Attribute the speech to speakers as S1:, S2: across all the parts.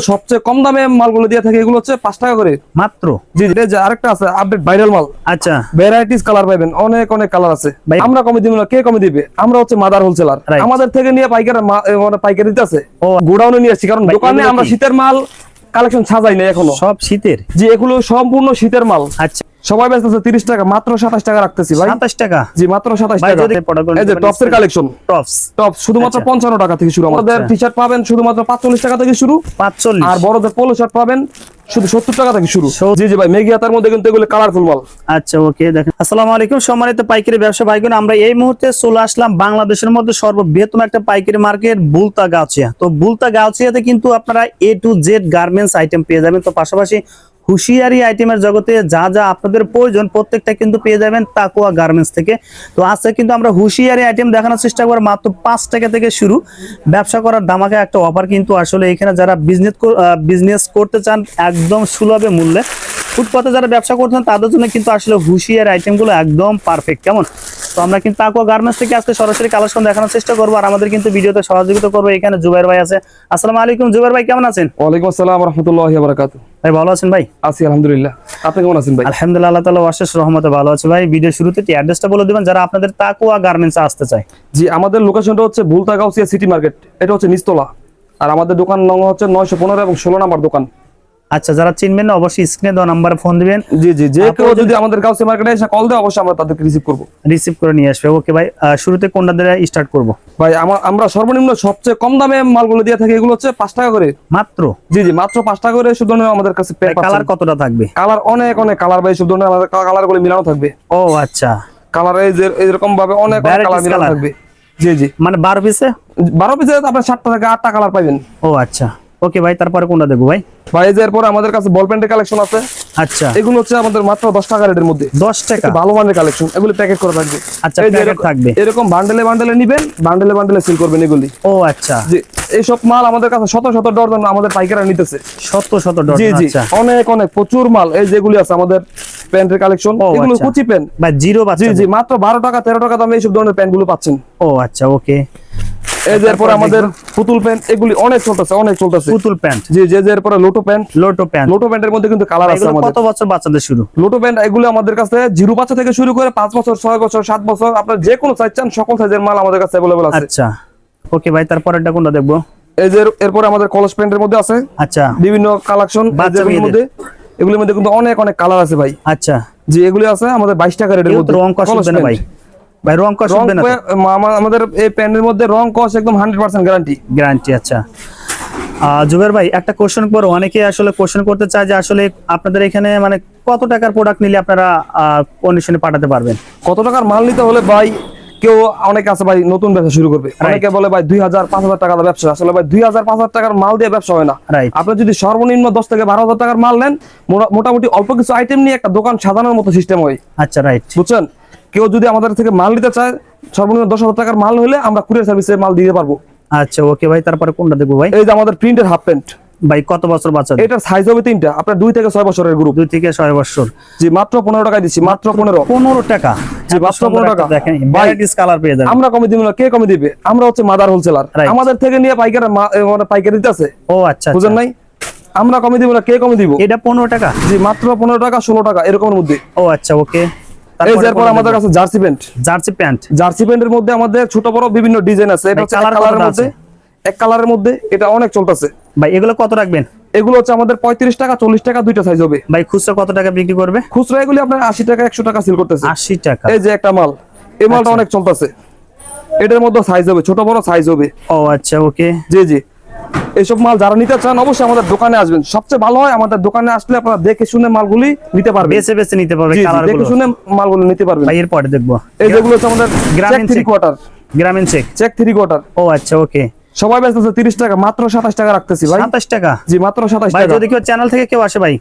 S1: সবচেয়ে কম দামে মালগুলো দিয়ে থাকে এগুলো হচ্ছে পাঁচ টাকা করে।
S2: মাত্র?
S1: জি জি, যে আরেকটা আছে আপডেট ভাইরাল মাল।
S2: আচ্ছা।
S1: ভ্যারাইটিস কালার পাবেন অনেক অনেক কালার আছে।
S2: ভাই-
S1: আমরা কমে দিব না কে কমে দিবে? আমরা হচ্ছে মাদার হোলসেলার. আমাদের থেকে নিয়ে পাইকারি মানে পাইকারি দিতেছে
S2: ও।
S1: গোডাউনে নিয়ে আসছি কারণ দোকানে আমরা শীতের মাল কালেকশন সাজাই না এখনও।
S2: সব শীতের?
S1: যে এগুলো সম্পূর্ণ শীতের মাল।
S2: আচ্ছা।
S1: সবাই ব্যস্ত আছে তিরিশ টাকা মাত্র সাতাশ টাকা রাখতেছি ভাই।
S2: সাতাশ টাকা?
S1: জি মাত্র সাতাশ
S2: ভাই,
S1: টাকা। এই যে
S2: নিতে
S1: টপসের কালেকশন
S2: টপস
S1: টপ শুধুমাত্র
S2: আচ্ছা।
S1: পঞ্চান্ন টাকা থেকে শুরু। আমাদের
S2: আচ্ছা।
S1: টি শার্ট পাবেন শুধুমাত্র পাঁচচল্লিশ টাকা থেকে শুরু।
S2: পাঁচচল্লিশ।
S1: আর বড়দের পোলো শার্ট পাবেন শুধু সত্তর টাকা থেকে শুরু। জি জি ভাই মেঘি মধ্যে কিন্তু এগুলো কালারফুল মাল।
S2: আচ্ছা ওকে দেখেন। আসসালামু আলাইকুম। সম্মানিত পাইকারি ব্যবসা আমরা এই মুহূর্তে চলে আসলাম বাংলাদেশের মধ্যে সর্ববৃহত্তম একটা পাইকারি মার্কেট বুলতা গাউচিয়া তো বুলতা গাউচিয়াতে কিন্তু আপনারা A to Z garments item পেয়ে যাবেন। তো পাশাপাশি হুঁশিয়ারি আইটেমের জগতে যা যা আপনাদের প্রয়োজন প্রত্যেকটা কিন্তু পেয়ে যাবেন তাকুয়া গার্মেন্টস থেকে। তো আজকে কিন্তু আমরা হুশিয়ারি আইটেম দেখানোর চেষ্টা করব মাত্র পাঁচ টাকা থেকে শুরু। ব্যবসা করার দামাকে একটা অফার কিন্তু আসলে এখানে যারা বিজনেস বিজনেস করতে চান একদম সুলভে মূল্যে। ফুটপাতে যারা ব্যবসা করছেন তাদের জন্য কিন্তু আসলে হুঁশিয়ার আইটেমগুলো একদম পারফেক্ট কেমন? তো আমরা কিন্তু তাকুয়া গার্মেন্টস থেকে আজকে সরাসরি কালেকশন দেখানোর চেষ্টা করব আর আমাদের কিন্তু ভিডিওতে সহযোগিতা করব এখানে জুবাইর ভাই আছে। আসসালামু আলাইকুম জুবাইর ভাই কেমন আছেন?
S1: ওয়ালাইকুম আসসালাম রহমতুল্লাহ বারাকাতু
S2: ভাই ভালো আছেন ভাই?
S1: আছি আলহামদুলিল্লাহ। আপনি কেমন আছেন ভাই?
S2: আলহামদুলিল্লাহ আল্লাহ তালা অশেষ রহমতে ভালো আছে ভাই। ভিডিও শুরুতে একটি অ্যাড্রেসটা বলে দিবেন যারা আপনাদের তাকুয়া গার্মেন্টস আসতে চায়।
S1: জি আমাদের লোকেশনটা হচ্ছে ভুলতা গাউসিয়া সিটি মার্কেট এটা হচ্ছে নিস্তলা আর আমাদের দোকান নং হচ্ছে নয়শো পনেরো এবং ষোলো নাম্বার দোকান।
S2: আচ্ছা যারা চিনবেন না অবশ্যই স্ক্রিনে দেওয়া নাম্বারে ফোন দিবেন।
S1: জি জি যে কেউ যদি আমাদের গাউসিয়া মার্কেটে এসে কল দেয় অবশ্যই আমরা তাদেরকে রিসিভ করব।
S2: রিসিভ করে নিয়ে আসবে। ওকে ভাই শুরুতে কোনটা দিয়ে স্টার্ট করব?
S1: ভাই আমার সর্বনিম্ন সবচেয়ে কম দামে মালগুলো দিয়ে থাকি এগুলো হচ্ছে পাঁচ টাকা করে।
S2: মাত্র?
S1: জি জি মাত্র পাঁচ টাকা করে শুধু আমাদের কাছে
S2: কালার কতটা থাকবে?
S1: কালার অনেক অনেক কালার ভাই শুধু কালারগুলো মিলানো থাকবে।
S2: ও আচ্ছা।
S1: কালার এই যে এরকম ভাবে অনেক কালার মিলানো থাকবে। জি জি।
S2: মানে বারো পিসে
S1: বারো পিসে আপনার সাতটা থেকে আটটা কালার পাবেন
S2: ও আচ্ছা। ওকে ভাই তারপরে কোনটা দেখব ভাই?
S1: এই যে আমাদের কাছে বল কালেকশন আছে।
S2: আচ্ছা।
S1: এগুলো হচ্ছে আমাদের মাত্র দশ টাকা রেটের মধ্যে।
S2: দশ টাকা?
S1: ভালো মানের কালেকশন এগুলো প্যাকেট করা থাকবে।
S2: আচ্ছা,
S1: এই এরকম-
S2: থাকবে।
S1: এরকম বান্ডেলে বান্ডেলে নিবেন বান্ডেলে বান্ডেলে সিল করবেন এগুলি।
S2: ও আচ্ছা।
S1: যে এইসব মাল আমাদের কাছে শত শত ডর্জন আমাদের পাইকাররা নিতেছে।
S2: শত শত ডট
S1: জি জি
S2: আচ্ছা।
S1: অনেক অনেক প্রচুর মাল এই যেগুলি আছে আমাদের প্যান্টের কালেকশন এগুলো
S2: আচ্ছা।
S1: কুচি প্যান্ট
S2: ভাই জিরো বাচ্চা
S1: জি মাত্র বারো টাকা তেরো টাকা দামে এইসব ধরনের প্যান্টগুলো পাচ্ছেন।
S2: ও আচ্ছা ওকে।
S1: এই যে এরপরে আমাদের পুতুল প্যান্ট এগুলি অনেক চলতেছে অনেক চলতেছে।
S2: পুতুল প্যান্ট
S1: জি যে এরপরে lotto pant
S2: lotto pant
S1: lotto প্যান্টের মধ্যে কিন্তু কালার আছে আমাদের।
S2: কত বছর বাচ্চাদের শুরু?
S1: লোটো প্যান্ট এগুলো আমাদের কাছে জিরো বাচ্চা থেকে শুরু করে পাঁচ বছর ছয় বছর সাত বছর আপনার যে কোনো সাইজ চান সকল সাইজের মাল আমাদের কাছে অ্যাভেলেবল আছে।
S2: আচ্ছা। ওকে ভাই তারপরেরটা কোনটা দেখব?
S1: এই যে এরপরে আমাদের কলেজ প্যান্টের মধ্যে আছে।
S2: আচ্ছা।
S1: বিভিন্ন কালেকশন
S2: বাচ্চা
S1: এগুলোর
S2: মেয়েদের।
S1: মধ্যে। এগুলোর মধ্যে কিন্তু অনেক অনেক কালার আছে ভাই।
S2: আচ্ছা।
S1: জি এগুলো আছে আমাদের বাইশ টাকা রেটের মধ্যে।
S2: রং কষ
S1: কলেজ
S2: হবে না ভাই। ভাই রং কষ
S1: রং
S2: হবে না
S1: আমাদের এই প্যান্টের মধ্যে রং কস একদম হান্ড্রেড পার্সেন্ট গ্যারান্টি
S2: গ্যারান্টি আচ্ছা। জুবের ভাই একটা কোশ্চেন করো অনেকে আসলে কোশ্চেন করতে চায় যে আসলে আপনাদের এখানে মানে কত টাকার প্রোডাক্ট নিলে আপনারা কন্ডিশনে পাঠাতে পারবেন?
S1: কত টাকার মাল নিতে হলে ভাই কেউ অনেক আছে ভাই নতুন ব্যবসা শুরু করবে। অনেকে বলে ভাই দুই হাজার পাঁচ হাজার টাকার ব্যবসা। আসলে ভাই দুই হাজার পাঁচ হাজার টাকার মাল দিয়ে ব্যবসা হয় না. আপনি যদি সর্বনিম্ন দশ থেকে বারো হাজার টাকার মাল নেন মোটা- মোটামুটি অল্প কিছু আইটেম নিয়ে একটা দোকান সাজানোর মতো সিস্টেম হয়।
S2: আচ্ছা রাইট
S1: বুঝছেন? কেউ যদি আমাদের থেকে মাল নিতে চায় সর্বনিম্ন দশ হাজার টাকার মাল হলে আমরা কুরিয়ার সার্ভিসে মাল দিতে পারব।
S2: আচ্ছা ওকে ভাই তারপরে কোনটা দেখব ভাই?
S1: এই যে আমাদের প্রিন্টের হাফ প্যান্ট।
S2: ভাই কত বছর বাচ্চা
S1: এটার সাইজ হবে তিনটা আপনার দুই থেকে ছয় বছরের গ্রুপ
S2: দুই থেকে ছয় বছর।
S1: জি মাত্র পনেরো টাকায় দিচ্ছি মাত্র পনেরো।
S2: পনেরো টাকা।
S1: জি,
S2: এত
S1: মাত্র
S2: সুন্দর
S1: 15
S2: একটা
S1: টাকা।
S2: দেখেন কালার পেয়ে যাবেন।
S1: আমরা কমে দিব না কে কমে দিবে? আমরা হচ্ছে মাদার হোলসেলার আমাদের থেকে নিয়ে পাইকারি মা- এ, পাইকারি দিতেছে
S2: ও আচ্ছা।
S1: বুঝেন। নাই? আমরা কমে দিব না কে কমে দিব?
S2: এটা পনেরো টাকা?
S1: জি মাত্র পনেরো টাকা ষোলো টাকা এরকমের মধ্যে।
S2: ও আচ্ছা ওকে।
S1: এরপর আমাদের কাছে jersey pant.
S2: Jersey pant.
S1: Jersey প্যান্টের মধ্যে আমাদের ছোট বড় বিভিন্ন ডিজাইন আছে। এটা এক কালারের মধ্যে এক কালারের মধ্যে এটা অনেক চলতেছে।
S2: ভাই এগুলো কত রাখবেন?
S1: এগুলো হচ্ছে আমাদের পঁয়ত্রিশ টাকা চল্লিশ টাকা দুইটা সাইজ হবে।
S2: ভাই খুচরা কত টাকা বিক্রি করবে?
S1: খুচরা এগুলি আপনার আশি টাকা একশো টাকা সেল করতেছে।
S2: আশি টাকা।
S1: এই যে একটা মাল এই মালটা
S2: আচ্ছা।
S1: অনেক চলতেছে। এটার মধ্যে সাইজ হবে ছোট বড় সাইজ হবে।
S2: ও আচ্ছা ওকে
S1: জি জি। এইসব মাল যারা নিতে চান অবশ্যই আমাদের দোকানে আসবেন। সবচেয়ে ভালো হয় আমাদের দোকানে আসলে আপনারা দেখে শুনে মালগুলি নিতে পারবেন।
S2: বেছে বেছে নিতে পারবে
S1: জি, জি,
S2: কালার
S1: দেখে শুনে মালগুলো নিতে পারবেন।
S2: ভাই এরপরে দেখব।
S1: এই যেগুলো হচ্ছে আমাদের
S2: Grameen
S1: three quarter
S2: Grameen check
S1: check three quarter
S2: ও আচ্ছা ওকে
S1: সবাই ব্যস্ত আছে তিরিশ টাকা মাত্র সাতাশ টাকা রাখতেছি ভাই।
S2: সাতাশ টাকা?
S1: জি মাত্র সাতাশ
S2: ভাই
S1: টাকা।
S2: যদি কেউ চ্যানেল থেকে কেউ আসে ভাই?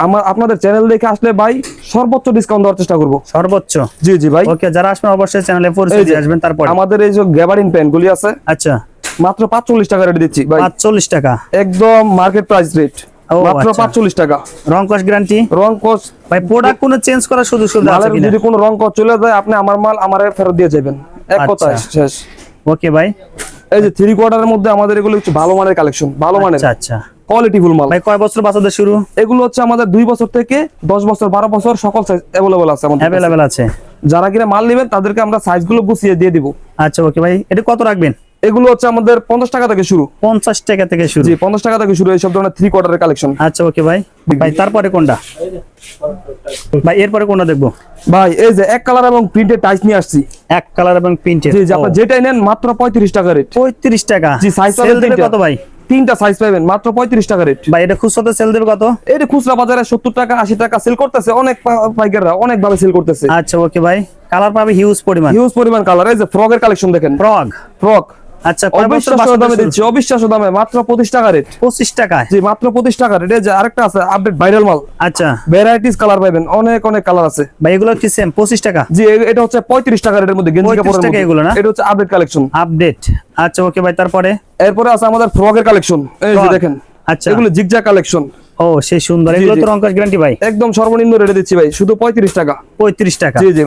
S1: আমার আপনাদের চ্যানেল দেখে আসলে ভাই সর্বোচ্চ ডিসকাউন্ট দেওয়ার চেষ্টা করব।
S2: সর্বোচ্চ?
S1: জি জি ভাই।
S2: ওকে যারা আসবেন অবশ্যই চ্যানেলে পরিচয় দিয়ে আসবেন তারপর।
S1: আমাদের এই যে গ্যাবারিন প্যান্ট গুলি আছে
S2: আচ্ছা।
S1: মাত্র পাঁচচল্লিশ টাকা রেট দিচ্ছি ভাই।
S2: পাঁচচল্লিশ টাকা।
S1: একদম মার্কেট প্রাইস রেট মাত্র টাকা।
S2: রং কস গ্যারান্টি
S1: রং কোচ
S2: ভাই প্রোডাক্ট কোনো চেঞ্জ করার সুযোগ সুবিধা আছে কিনা?
S1: যদি কোনো রং কোচ চলে যায় আপনি আমার মাল আমার ফেরত দিয়ে যাবেন। এক
S2: আচ্ছা।
S1: শেষ।
S2: ওকে ভাই।
S1: এই যে থ্রি কোয়ার্টারের মধ্যে আমাদের এগুলো একটু ভালো মানের কালেকশন ভালো মানের।
S2: আচ্ছা আচ্ছা।
S1: মাল।
S2: ভাই কয় বছর বাচ্চাদের শুরু?
S1: এগুলো হচ্ছে আমাদের দুই বছর থেকে দশ বছর বারো বছর সকল সাইজ আছে আমাদের
S2: আছে।
S1: যারা কিনা মাল নেবেন তাদেরকে আমরা সাইজগুলো গুছিয়ে দিয়ে দিব।
S2: আচ্ছা ওকে ভাই। এটা কত রাখবেন?
S1: এগুলো হচ্ছে আমাদের পঞ্চাশ টাকা থেকে শুরু।
S2: পঞ্চাশ টাকা থেকে শুরু।
S1: জি পঞ্চাশ টাকা থেকে শুরু এইসব ধরনের থ্রি কোয়ার্টারের কালেকশন
S2: আচ্ছা ওকে ভাই। ভাই তারপরে কোনটা? ভাই এরপরে কোনটা দেখব?
S1: ভাই এই যে এক কালার এবং প্রিন্টেড টাইস নিয়ে আসছি।
S2: এক কালার এবং প্রিন্টের
S1: জি আপনার যেটাই নেন মাত্র পঁয়ত্রিশ টাকা রেট
S2: পঁয়ত্রিশ টাকা।
S1: জি সাইজ
S2: সেল দেবে কত ভাই?
S1: তিনটা সাইজ পাবেন মাত্র পঁয়ত্রিশ টাকা রেট
S2: ভাই এটা খুচরাতে সেল দেবে কত?
S1: এটা খুচরা বাজারে সত্তর টাকা আশি টাকা সেল করতেছে অনেক পাইকাররা অনেক ভাবে সেল করতেছে।
S2: আচ্ছা ওকে ভাই। কালার পাবে হিউজ পরিমাণ।
S1: হিউজ পরিমাণ কালার এই যে ফ্রকের কালেকশন দেখেন।
S2: ফ্রগ
S1: ফ্রক
S2: আচ্ছা
S1: অবিশ্বাস্য দামে দিচ্ছি অবিশ্বাস্য দামে মাত্র পঁচিশ টাকা রেট
S2: পঁচিশ টাকায়
S1: জি মাত্র পঁচিশ টাকা রেট যে আরেকটা আছে আপডেট ভাইরাল মাল।
S2: আচ্ছা।
S1: ভ্যারাইটিস কালার পাবেন অনেক অনেক কালার আছে।
S2: ভাই এগুলো কি সেম পঁচিশ টাকা।
S1: জি এটা হচ্ছে পঁয়ত্রিশ টাকা রেটের মধ্যে গেঞ্জি কাপড়ের মধ্যে।
S2: এগুলো না?
S1: এটা হচ্ছে আপডেট কালেকশন
S2: আপডেট আচ্ছা ওকে ভাই তারপরে?
S1: এরপরে আছে আমাদের ফ্রকের কালেকশন এই যে দেখেন
S2: আচ্ছা।
S1: এগুলো জিগজা কালেকশন
S2: ও সেই সুন্দর। এগুলো তো রঙ্কাশ গ্যারান্টি ভাই।
S1: একদম সর্বনিম্ন রেটে দিচ্ছি ভাই শুধু পঁয়ত্রিশ টাকা।
S2: পঁয়ত্রিশ টাকা।
S1: জি জি।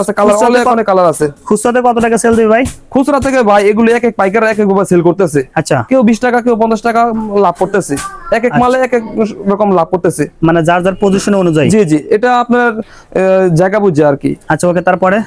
S1: আছে কালার অনেক অনেক কালার আছে।
S2: খুচরাতে কত টাকা সেল দেবে ভাই?
S1: খুচরা থেকে ভাই এগুলো এক এক পাইকার এক এক ভাবে সেল করতেছে।
S2: আচ্ছা।
S1: কেউ বিশ টাকা কেউ পঞ্চাশ টাকা লাভ করতেছে। এক এক মালে এক এক রকম লাভ করতেছে।
S2: মানে যার যার পজিশন অনুযায়ী।
S1: জি জি। এটা আপনার জায়গা বুঝছে আর কি।
S2: আচ্ছা ওকে তারপরে?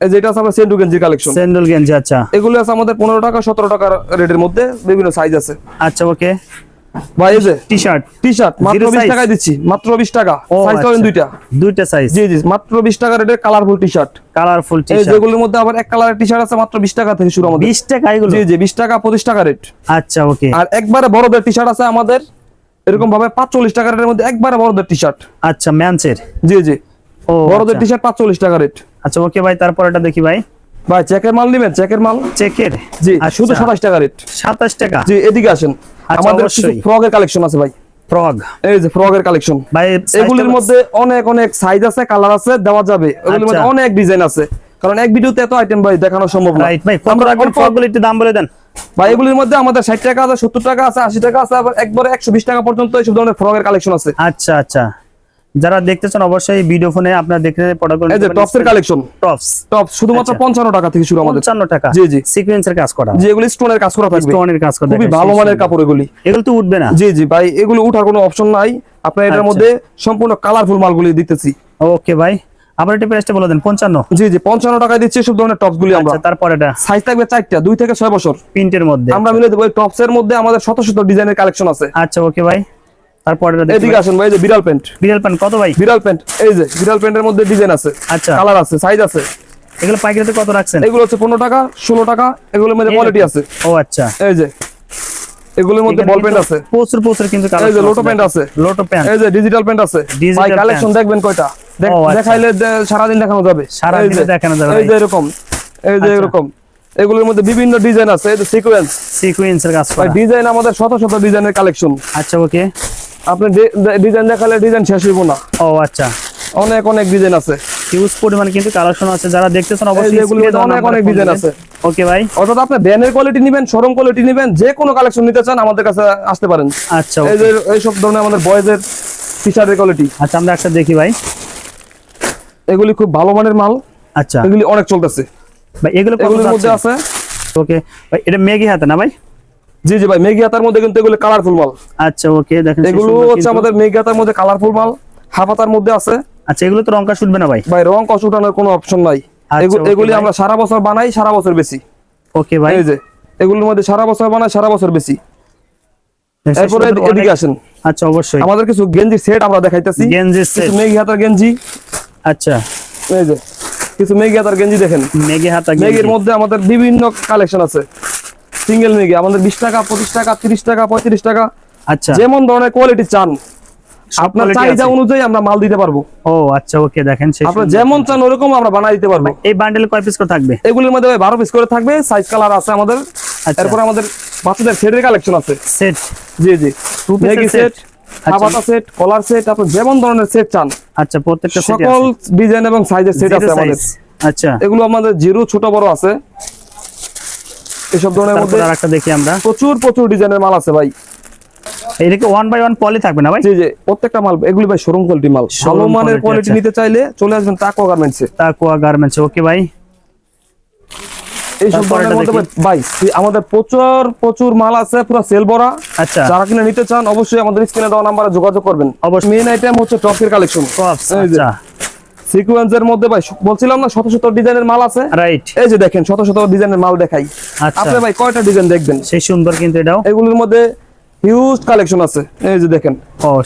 S1: এই যে আছে আমার সেন্টু গেঞ্জি কালেকশন
S2: গেঞ্জি আচ্ছা।
S1: এগুলো আছে আমাদের পনেরো টাকা সতেরো টাকার রেটের মধ্যে বিভিন্ন সাইজ আছে।
S2: আচ্ছা ওকে।
S1: ভাই এই যে
S2: টি শার্ট
S1: টি শার্ট মাত্র
S2: Zero
S1: বিশ
S2: size?
S1: টাকায় দিচ্ছি মাত্র বিশ টাকা। সাইজ পাবেন
S2: আচ্ছা।
S1: দুইটা।
S2: দুইটা সাইজ
S1: জি জি মাত্র বিশ টাকা রেটের colourful T shirt
S2: colourful T shirt
S1: যেগুলোর মধ্যে আবার এক কালারের টি শার্ট আছে মাত্র বিশ টাকা থেকে শুরু আমাদের।
S2: বিশ টাকা এগুলো?
S1: জি জি বিশ টাকা পঁচিশ টাকা রেট
S2: আচ্ছা ওকে।
S1: আর একবারে বড়দের টি শার্ট আছে আমাদের এরকম ভাবে পাঁচচল্লিশ টাকা রেটের মধ্যে একবারে বড়দের টি শার্ট
S2: আচ্ছা ম্যানসের
S1: জি জি। বড়দের টি। শার্ট পাঁচচল্লিশ টাকা রেট
S2: আচ্ছা ওকে ভাই তারপর এটা দেখি ভাই।
S1: ভাই চেকের মাল নিবেন? চেকের মাল?
S2: চেকের
S1: জি।
S2: আচ্ছা,
S1: শুধু সাতাশ টাকা রেট
S2: সাতাশ টাকা?
S1: জি এদিকে আসেন।
S2: আচ্ছা,
S1: আমাদের কিছু। ফ্রকের কালেকশন আছে ভাই।
S2: ফ্রগ
S1: এই যে ফ্রকের কালেকশন
S2: ভাই
S1: এগুলির মধ্যে অনেক অনেক সাইজ আছে কালার আছে দেওয়া যাবে। এগুলির মধ্যে
S2: আচ্ছা।
S1: অনেক ডিজাইন আছে। কারণ এক ভিডিওতে এত আইটেম ভাই দেখানো সম্ভব না।
S2: রাইট ভাই কত
S1: আমরা
S2: রাখবেন
S1: অল্প-
S2: ফ্রগগুলো একটু দাম বলে দেন।
S1: ভাই এগুলির মধ্যে আমাদের ষাট টাকা আছে সত্তর টাকা আছে আশি টাকা আছে আবার একবারে একশো বিশ টাকা পর্যন্ত এইসব ধরনের ফ্রকের কালেকশন আছে।
S2: আচ্ছা আচ্ছা। যারা দেখতেছেন অবশ্যই ভিডিও ফোনে আপনার দেখে প্রোডাক্ট
S1: এই যে টপসের কালেকশন
S2: টপস
S1: টপ শুধুমাত্র
S2: আচ্ছা।
S1: পঞ্চান্ন টাকা থেকে শুরু আমাদের।
S2: পঞ্চান্ন টাকা।
S1: জি, জি।
S2: সিকোয়েন্সের কাজ করা।
S1: যে এগুলি স্টোনের কাজ করা থাকবে।
S2: স্টোনের কাজ করা।
S1: খুবই ভালো মানের কাপড় এগুলি।
S2: এগুলো তো উঠবে না।
S1: জি জি ভাই এগুলো উঠার কোনো অপশন নাই। আপনার এটার
S2: আচ্ছা।
S1: মধ্যে সম্পূর্ণ কালারফুল মালগুলি দিতেছি।
S2: ওকে ভাই। আবার একটু প্রাইসটা বলে দেন পঞ্চান্ন।
S1: জি জি পঞ্চান্ন টাকায় দিচ্ছি সব ধরনের টপস গুলি আমরা।
S2: আচ্ছা তারপর এটা?
S1: সাইজ থাকবে চারটা দুই থেকে ছয় বছর।
S2: প্রিন্টের মধ্যে।
S1: আমরা মিলে দেবো টপস এর মধ্যে আমাদের শত শত ডিজাইনের কালেকশন আছে।
S2: আচ্ছা ওকে ভাই। তারপর এটা দেখি
S1: এদিকে আসেন ভাই যে বিড়াল প্যান্ট।
S2: বিড়াল পান কত ভাই?
S1: বিড়াল প্যান্ট এই যে বিড়াল প্যান্টের মধ্যে ডিজাইন আছে।
S2: আচ্ছা।
S1: কালার আছে সাইজ আছে।
S2: এগুলো পাইকারিতে কত রাখছেন?
S1: এগুলো হচ্ছে পনেরো টাকা ষোলো টাকা এগুলোর মধ্যে কোয়ালিটি আছে।
S2: ও আচ্ছা।
S1: এই যে এগুলোর মধ্যে বল প্যান্ট আছে।
S2: প্রচুর প্রচুর কিন্তু
S1: এই যে লোটো প্যান্ট আছে।
S2: লোটো প্যান্ট
S1: এই যে ডিজিটাল প্যান্ট আছে। ভাই কালেকশন দেখবেন কয়টা?
S2: আচ্ছা।
S1: দেখাইলে দেখানো যাবে।
S2: দেখানো যাবে,
S1: এই যে। এরকম। এই যে। এরকম। এগুলোর মধ্যে বিভিন্ন ডিজাইন আছে। এই যে সিকোয়েন্স
S2: সিকোয়েন্সের কাজ করা।
S1: ডিজাইন আমাদের শত শত ডিজাইনের কালেকশন
S2: আচ্ছা ওকে
S1: আপনি ডিজাইন দেখালে ডিজাইন শেষ হইব না।
S2: ও আচ্ছা।
S1: অনেক অনেক ডিজাইন আছে।
S2: হিউজ পরিমাণ কিন্তু কালেকশন আছে। যারা দেখতেছেন অবশ্যই
S1: অনেক অনেক ডিজাইন আছে।
S2: ওকে ভাই।
S1: অর্থাৎ আপনি ব্যানের কোয়ালিটি নেবেন শোরুম কোয়ালিটি নেবেন যে কোনো কালেকশন নিতে চান আমাদের কাছে আসতে পারেন।
S2: আচ্ছা
S1: এই। যে এইসব ধরনের আমাদের বয়েজের টি শার্টের কোয়ালিটি
S2: আচ্ছা আমরা একটা দেখি ভাই।
S1: এগুলি খুব ভালো মানের মাল।
S2: আচ্ছা।
S1: এগুলি অনেক চলতেছে।
S2: ভাই এগুলো কত
S1: মধ্যে আছে
S2: ওকে ভাই এটা মেগি হাতে না ভাই?
S1: জি জি ভাই মেঘি হাতার মধ্যে কিন্তু এগুলো কালারফুল মাল।
S2: আচ্ছা ওকে দেখেন
S1: এগুলো হচ্ছে আমাদের মেঘি হাতার মধ্যে কালারফুল মাল হাফ হাতার মধ্যে আছে।
S2: আচ্ছা এগুলো তো রংকা শুটবে না ভাই?
S1: ভাই রং কষ উঠানোর কোনো অপশন নাই।
S2: আচ্ছা,
S1: এগুলি আমরা সারা বছর বানাই সারা বছর বেশি
S2: ওকে ভাই।
S1: এই যে এগুলোর মধ্যে সারা বছর বানাই সারা বছর বেশি এরপরে এদিকে আসেন।
S2: আচ্ছা অবশ্যই।
S1: আমাদের কিছু গেঞ্জি সেট আমরা দেখাইতেছি।
S2: গেঞ্জির সেট
S1: কিছু মেঘি হাতার গেঞ্জি।
S2: আচ্ছা।
S1: এই যে কিছু মেঘি হাতার গেঞ্জি দেখেন।
S2: হাতা
S1: মেঘের মধ্যে আমাদের বিভিন্ন কালেকশন আছে। সিঙ্গেল মেঘি আমাদের বিশ টাকা পঁচিশ টাকা তিরিশ টাকা পঁয়ত্রিশ টাকা।
S2: আচ্ছা।
S1: যেমন ধরনের কোয়ালিটি চান আপনার চাহিদা অনুযায়ী আমরা মাল দিতে পারব।
S2: ও আচ্ছা ওকে দেখেন
S1: আপনার যেমন চান ওরকম আমরা বানাই দিতে পারব।
S2: এই বান্ডেল কয় পিস করে থাকবে?
S1: এগুলোর মধ্যে বারো পিস করে থাকবে সাইজ কালার আছে আমাদের।
S2: আচ্ছা।
S1: এরপর আমাদের বাচ্চাদের সেটের কালেকশন আছে।
S2: সেট
S1: জি জি। মেগি সেট কলার সেট যেমন ধরনের সেট চান।
S2: আচ্ছা প্রত্যেকটা
S1: সকল ডিজাইন এবং সাইজের সেট আছে আমাদের।
S2: আচ্ছা।
S1: এগুলো আমাদের জিরো ছোট বড় আছে। এসব ধরনের মধ্যে
S2: আরেকটা দেখি আমরা।
S1: প্রচুর প্রচুর ডিজাইনের মাল আছে ভাই।
S2: এদিকে ওয়ান বাই ওয়ান পলি থাকবে না ভাই?
S1: জি জি প্রত্যেকটা মাল এগুলি ভাই শোরুম কোয়ালিটি মাল। ভালো মানের কোয়ালিটি। নিতে চাইলে চলে আসবেন টাকো গার্মেন্টসে
S2: তাকুয়া গার্মেন্টস ওকে ভাই।
S1: এইসব
S2: তারপর
S1: ধরনের মধ্যে ভাই আমাদের প্রচুর প্রচুর মাল আছে পুরো সেল ভরা
S2: আচ্ছা।
S1: যারা কিনে নিতে চান অবশ্যই আমাদের স্ক্রিনে দেওয়া নাম্বারে যোগাযোগ করবেন।
S2: অবশ্যই।
S1: মেইন আইটেম হচ্ছে টপসের কালেকশন
S2: আচ্ছা।
S1: সিকোয়েন্সের মধ্যে ভাই বলছিলাম না শত শত ডিজাইনের মাল আছে?
S2: রাইট
S1: এই যে দেখেন শত শত ডিজাইনের মাল দেখাই।
S2: আচ্ছা।
S1: আপনি ভাই কয়টা ডিজাইন দেখবেন?
S2: সেই সুন্দর কিন্তু এটাও।
S1: এগুলোর মধ্যে হিউজ কালেকশন আছে। এই যে দেখেন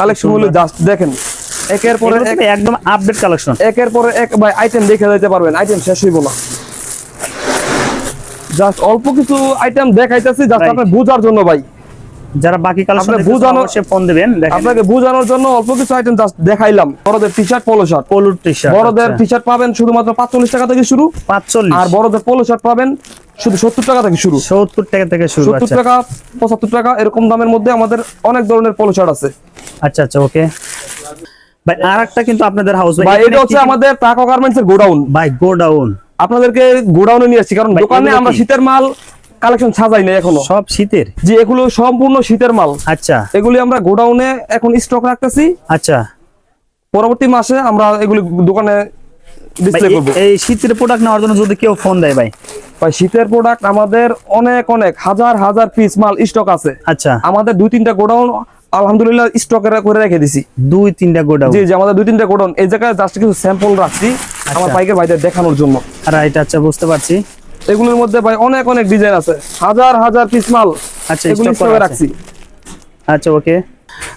S2: কালেকশনগুলো
S1: জাস্ট দেখেন একের পরে
S2: একদম আপডেট কালেকশন
S1: একের পরে এক ভাই আইটেম দেখে যেতে পারবেন আইটেম শেষ হইব না। জাস্ট অল্প কিছু আইটেম দেখাইতেছি জাস্ট আপনি বুঝার জন্য ভাই।
S2: যারা বাকি কালেকশন
S1: বুঝানো-
S2: অবশ্যই ফোন দিবেন
S1: আপনাকে বুঝানোর জন্য অল্প কিছু আইটেম জাস্ট দেখাইলাম। বড়দের টি শার্ট পোলো শার্ট
S2: পলুর টি শার্ট
S1: বড়দের টি শার্ট পাবেন শুধুমাত্র পাঁচচল্লিশ টাকা থেকে শুরু।
S2: পাঁচচল্লিশ।
S1: আর বড়দের পোলো শার্ট পাবেন শুধু সত্তর টাকা থেকে শুরু।
S2: সত্তর টাকা থেকে শুরু
S1: সত্তর
S2: আচ্ছা।
S1: টাকা পঁচাত্তর টাকা এরকম দামের মধ্যে আমাদের অনেক ধরনের পোলো শার্ট আছে।
S2: আচ্ছা আচ্ছা ওকে। ভাই আর একটা কিন্তু আপনাদের হাউস
S1: ভাই এটা হচ্ছে আমাদের টাকা গার্মেন্টস এর গোডাউন
S2: ভাই গো ডাউন
S1: আপনাদেরকে গোডাউনে নিয়ে আসছি কারণ দোকানে আমরা শীতের মাল কালেকশন সাজাই না এখনও।
S2: সব শীতের?
S1: যে এগুলো সম্পূর্ণ শীতের মাল।
S2: আচ্ছা।
S1: এগুলি আমরা গোডাউনে এখন স্টক রাখতেছি।
S2: আচ্ছা।
S1: পরবর্তী মাসে আমরা এগুলি দোকানে ডিসপ্লে করব।
S2: এই- শীতের প্রোডাক্ট নেওয়ার জন্য যদি কেউ ফোন দেয় ভাই?
S1: ভাই শীতের প্রোডাক্ট আমাদের অনেক অনেক হাজার হাজার পিস মাল স্টক আছে।
S2: আচ্ছা।
S1: আমাদের দুই তিনটা গোডাউন আলহামদুলিল্লাহ স্টক করে রেখে দিছি।
S2: দুই তিনটা গো ডাউন
S1: জি জি আমাদের দুই তিনটা গোডাউন। এই জায়গায় জাস্ট কিছু স্যাম্পল রাখছি। আমার পাইকের ভাইদের দেখানোর জন্য।
S2: রাইট আচ্ছা বুঝতে পারছি।
S1: এগুলোর মধ্যে ভাই অনেক অনেক ডিজাইন আছে। হাজার হাজার পিস মাল
S2: আচ্ছা,
S1: এগুলো স্টকে রাখছি।
S2: আচ্ছা ওকে।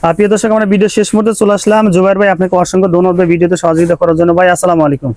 S2: আপনি প্রিয় দর্শক আমরা ভিডিও শেষ মুহূর্তে চলে আসলাম। জুবাইর ভাই আপনাকে অসংখ্য ধন্যবাদ ভিডিওতে সহযোগিতা করার জন্য। ভাই আসসালামু আলাইকুম।